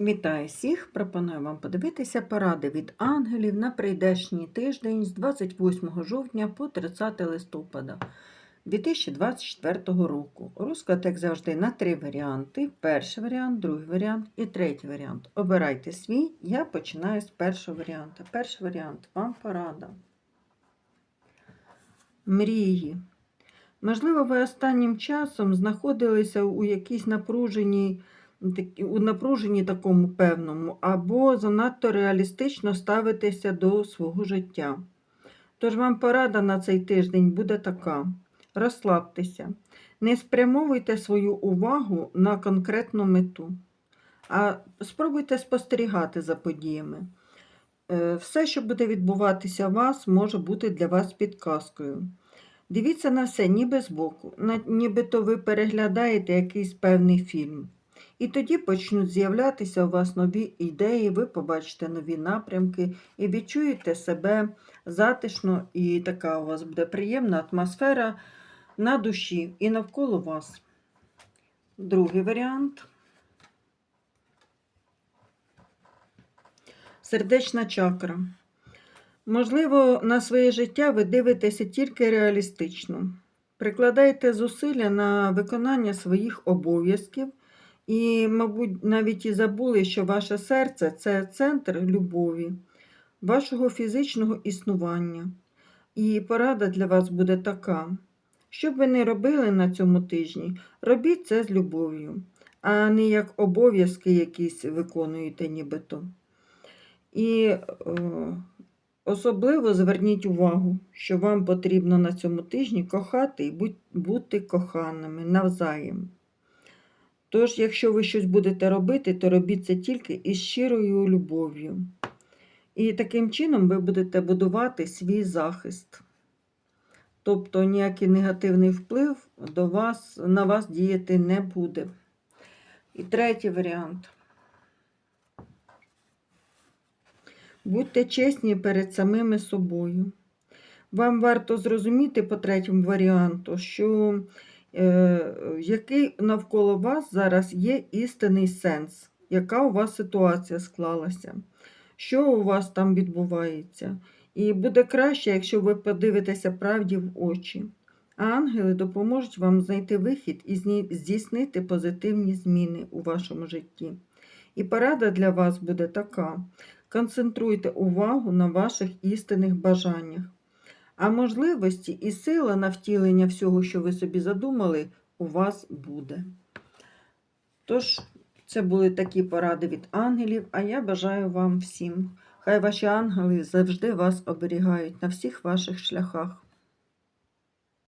Вітаю всіх! Пропоную вам подивитися поради від ангелів на прийдешній тиждень з 28 жовтня по 30 листопада 2024 року. Розклад, як завжди, на три варіанти: перший варіант, другий варіант і третій варіант. Обирайте свій, я починаю з першого варіанту. Перший варіант вам порада. Мрії. Можливо, ви останнім часом знаходилися у якійсь напруженій у напруженні такому певному, або занадто реалістично ставитеся до свого життя. Тож вам порада на цей тиждень буде така: розслабтеся, не спрямовуйте свою увагу на конкретну мету, а спробуйте спостерігати за подіями. Е, Все, що буде відбуватися у вас, може бути для вас підказкою. Дивіться на все ніби збоку, нібито ви переглядаєте якийсь певний фільм. І тоді почнуть з'являтися у вас нові ідеї, ви побачите нові напрямки і відчуєте себе затишно, і така у вас буде приємна атмосфера на душі і навколо вас. Другий варіант. Сердечна чакра. Можливо, на своє життя ви дивитеся тільки реалістично. Прикладайте зусилля на виконання своїх обов'язків і, мабуть, навіть і забули, що ваше серце це центр любові, вашого фізичного існування. І порада для вас буде така. Що б ви не робили на цьому тижні, робіть це з любов'ю, а не як обов'язки якісь виконуєте нібито. І е, особливо зверніть увагу, що вам потрібно на цьому тижні кохати і бути коханими навзаєм. Тож, якщо ви щось будете робити, то робіть це тільки із щирою любов'ю. І таким чином ви будете будувати свій захист. Тобто ніякий негативний вплив до вас, на вас діяти не буде. І третій варіант. Будьте чесні перед самими собою. Вам варто зрозуміти по третьому варіанту, що який навколо вас зараз є істинний сенс, яка у вас ситуація склалася, що у вас там відбувається. І буде краще, якщо ви подивитеся правді в очі. А ангели допоможуть вам знайти вихід і здійснити позитивні зміни у вашому житті. І порада для вас буде така: концентруйте увагу на ваших істинних бажаннях. А можливості і сила на втілення всього, що ви собі задумали, у вас буде. Тож, це були такі поради від ангелів, а я бажаю вам всім. Хай ваші ангели завжди вас оберігають на всіх ваших шляхах.